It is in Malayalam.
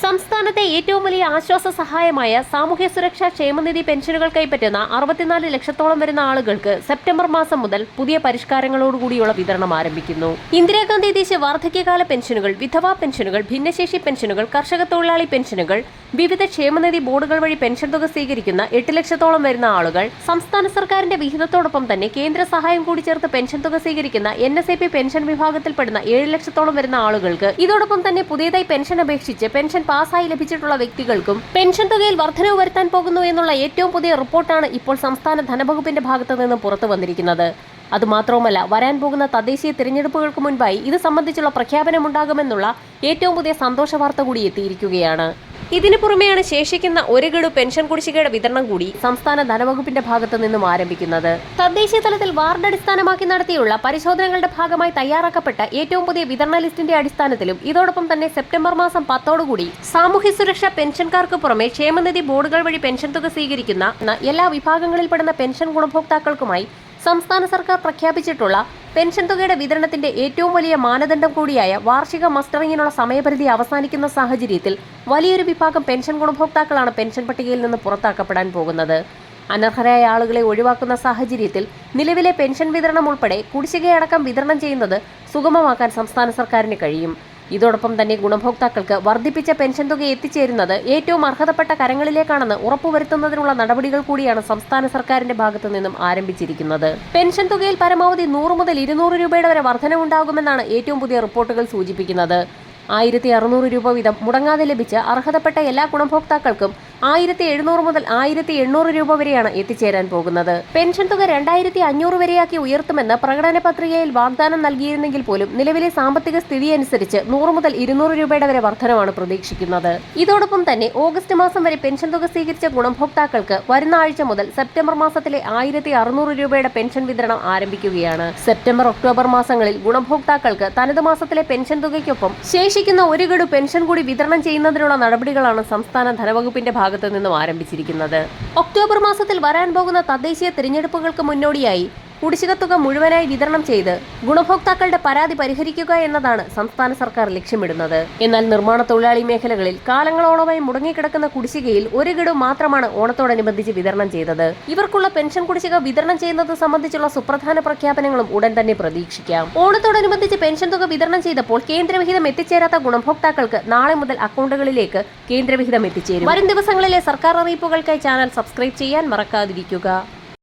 സംസ്ഥാനത്തെ ഏറ്റവും വലിയ ആശ്വാസ സഹായമായ സാമൂഹ്യ സുരക്ഷാ ക്ഷേമനിധി പെൻഷനുകൾ കൈപ്പറ്റുന്ന അറുപത്തിനാല് ലക്ഷത്തോളം വരുന്ന ആളുകൾക്ക് സെപ്റ്റംബർ മാസം മുതൽ പുതിയ പരിഷ്കാരങ്ങളോടുകൂടിയുള്ള വിതരണം ആരംഭിക്കുന്നു. ഇന്ദിരാഗാന്ധി ദേശീയ വാർദ്ധക്യകാല പെൻഷനുകൾ വിധവാ പെൻഷനുകൾ ഭിന്നശേഷി പെൻഷനുകൾ കർഷക തൊഴിലാളി പെൻഷനുകൾ വിവിധ ക്ഷേമനിധി ബോർഡുകൾ വഴി പെൻഷൻ തുക സ്വീകരിക്കുന്ന എട്ട് ലക്ഷത്തോളം വരുന്ന ആളുകൾ സംസ്ഥാന സർക്കാരിന്റെ വിഹിതത്തോടൊപ്പം തന്നെ കേന്ദ്ര സഹായം കൂടി ചേർത്ത് പെൻഷൻ തുക സ്വീകരിക്കുന്ന എൻ പെൻഷൻ വിഭാഗത്തിൽപ്പെടുന്ന ഏഴ് ലക്ഷത്തോളം വരുന്ന ആളുകൾക്ക് ഇതോടൊപ്പം തന്നെ പുതിയതായി പെൻഷൻ അപേക്ഷിച്ച് പെൻഷൻ പാസ്സായി ലഭിച്ചിട്ടുള്ള വ്യക്തികൾക്കും പെൻഷൻ തുകയിൽ വർധനവ് വരുത്താൻ പോകുന്നു എന്നുള്ള ഏറ്റവും പുതിയ റിപ്പോർട്ടാണ് ഇപ്പോൾ സംസ്ഥാന ധനവകുപ്പിന്റെ ഭാഗത്തു നിന്ന് പുറത്തു വന്നിരിക്കുന്നത്. അതുമാത്രവുമല്ല വരാൻ പോകുന്ന തദ്ദേശീയ തിരഞ്ഞെടുപ്പുകൾക്ക് മുൻപായി ഇത് സംബന്ധിച്ചുള്ള പ്രഖ്യാപനമുണ്ടാകുമെന്നുള്ള ഏറ്റവും പുതിയ സന്തോഷ വാർത്ത കൂടി എത്തിയിരിക്കുകയാണ്. ഇതിനു പുറമെയാണ് ശേഷിക്കുന്ന ഒരു ഗഡു പെൻഷൻ കുടിശ്ശികയുടെ വിതരണം കൂടി സംസ്ഥാന ധനവകുപ്പിന്റെ ഭാഗത്തു നിന്നും ആരംഭിക്കുന്നത്. തദ്ദേശീയ തലത്തിൽ വാർഡ് അടിസ്ഥാനമാക്കി നടത്തിയുള്ള പരിശോധനകളുടെ ഭാഗമായി തയ്യാറാക്കപ്പെട്ട ഏറ്റവും പുതിയ വിതരണ ലിസ്റ്റിന്റെ അടിസ്ഥാനത്തിലും ഇതോടൊപ്പം തന്നെ സെപ്റ്റംബർ മാസം പത്തോടുകൂടി സാമൂഹ്യ സുരക്ഷാ പെൻഷൻകാർക്ക് പുറമെ ക്ഷേമനിധി ബോർഡുകൾ വഴി പെൻഷൻ തുക സ്വീകരിക്കുന്ന എല്ലാ വിഭാഗങ്ങളിൽപ്പെടുന്ന പെൻഷൻ ഗുണഭോക്താക്കൾക്കുമായി സംസ്ഥാന സർക്കാർ പ്രഖ്യാപിച്ചിട്ടുള്ള പെൻഷൻ തുകയുടെ വിതരണത്തിന്റെ ഏറ്റവും വലിയ മാനദണ്ഡം കൂടിയായ വാർഷിക മസ്റ്ററിങ്ങിനുള്ള സമയപരിധി അവസാനിക്കുന്ന സാഹചര്യത്തിൽ വലിയൊരു വിഭാഗം പെൻഷൻ ഗുണഭോക്താക്കളാണ് പെൻഷൻ പട്ടികയിൽ നിന്ന് പുറത്താക്കപ്പെടാൻ പോകുന്നത്. അനർഹരായ ആളുകളെ ഒഴിവാക്കുന്ന സാഹചര്യത്തിൽ നിലവിലെ പെൻഷൻ വിതരണം ഉൾപ്പെടെ കുടിശ്ശികയടക്കം വിതരണം ചെയ്യുന്നത് സുഗമമാക്കാൻ സംസ്ഥാന സർക്കാരിന് കഴിയും. ഇതോടൊപ്പം തന്നെ ഗുണഭോക്താക്കൾക്ക് വർദ്ധിപ്പിച്ച പെൻഷൻ തുക എത്തിച്ചേരുന്നത് ഏറ്റവും അർഹതപ്പെട്ട കരങ്ങളിലേക്കാണെന്ന് ഉറപ്പുവരുത്തുന്നതിനുള്ള നടപടികൾ കൂടിയാണ് സംസ്ഥാന സർക്കാരിന്റെ ഭാഗത്തു നിന്നും ആരംഭിച്ചിരിക്കുന്നത്. പെൻഷൻ തുകയിൽ പരമാവധി നൂറ് മുതൽ ഇരുന്നൂറ് രൂപയുടെ വരെ വർധനവുണ്ടാകുമെന്നാണ് ഏറ്റവും പുതിയ റിപ്പോർട്ടുകൾ സൂചിപ്പിക്കുന്നത്. ആയിരത്തി അറുന്നൂറ് രൂപ വീതം മുടങ്ങാതെ ലഭിച്ച അർഹതപ്പെട്ട എല്ലാ ഗുണഭോക്താക്കൾക്കും ആയിരത്തി എഴുന്നൂറ് മുതൽ ആയിരത്തി എണ്ണൂറ് രൂപ വരെയാണ് എത്തിച്ചേരാൻ പോകുന്നത്. പെൻഷൻ തുക രണ്ടായിരത്തി അഞ്ഞൂറ് വരെയാക്കി ഉയർത്തുമെന്ന് പ്രകടന പത്രികയിൽ വാഗ്ദാനം നൽകിയിരുന്നെങ്കിൽ പോലും നിലവിലെ സാമ്പത്തിക സ്ഥിതി അനുസരിച്ച് നൂറ് മുതൽ ഇരുന്നൂറ് രൂപയുടെ വരെ വർധനമാണ് പ്രതീക്ഷിക്കുന്നത്. ഇതോടൊപ്പം തന്നെ ഓഗസ്റ്റ് മാസം വരെ പെൻഷൻ തുക സ്വീകരിച്ച ഗുണഭോക്താക്കൾക്ക് വരുന്ന ആഴ്ച മുതൽ സെപ്റ്റംബർ മാസത്തിലെ ആയിരത്തി അറുന്നൂറ് രൂപയുടെ പെൻഷൻ വിതരണം ആരംഭിക്കുകയാണ്. സെപ്റ്റംബർ ഒക്ടോബർ മാസങ്ങളിൽ ഗുണഭോക്താക്കൾക്ക് തനത് മാസത്തിലെ പെൻഷൻ തുകയ്ക്കൊപ്പം ശേഷിക്കുന്ന ഒരു ഗഡു പെൻഷൻ കൂടി വിതരണം ചെയ്യുന്നതിനുള്ള നടപടികളാണ് സംസ്ഥാന ധനവകുപ്പിന്റെ ഭാഗത്തു നിന്നും ആരംഭിച്ചിരിക്കുന്നത്. ഒക്ടോബർ മാസത്തിൽ വരാൻ പോകുന്ന തദ്ദേശീയ തിരഞ്ഞെടുപ്പുകൾക്ക് മുന്നോടിയായി കുടിശ്ശിക തുക മുഴുവനായി വിതരണം ചെയ്ത് ഗുണഭോക്താക്കളുടെ പരാതി പരിഹരിക്കുക എന്നതാണ് സംസ്ഥാന സർക്കാർ ലക്ഷ്യമിടുന്നത്. എന്നാൽ നിർമ്മാണ തൊഴിലാളി മേഖലകളിൽ കാലങ്ങളോളമായി മുടങ്ങിക്കിടക്കുന്ന കുടിശ്ശികയിൽ ഒരു ഗഡു മാത്രമാണ് ഓണത്തോടനുബന്ധിച്ച് വിതരണം ചെയ്തത്. ഇവർക്കുള്ള പെൻഷൻ കുടിശ്ശിക വിതരണം ചെയ്യുന്നത് സംബന്ധിച്ചുള്ള സുപ്രധാന പ്രഖ്യാപനങ്ങളും ഉടൻ തന്നെ പ്രതീക്ഷിക്കാം. ഓണത്തോടനുബന്ധിച്ച് പെൻഷൻ തുക വിതരണം ചെയ്തപ്പോൾ കേന്ദ്രവിഹിതം എത്തിച്ചേരാത്ത ഗുണഭോക്താക്കൾക്ക് നാളെ മുതൽ അക്കൗണ്ടുകളിലേക്ക് കേന്ദ്രവിഹിതം എത്തിച്ചേരും. വരും ദിവസങ്ങളിലെ സർക്കാർ അറിയിപ്പുകൾക്കായി ചാനൽ സബ്സ്ക്രൈബ് ചെയ്യാൻ മറക്കാതിരിക്കുക.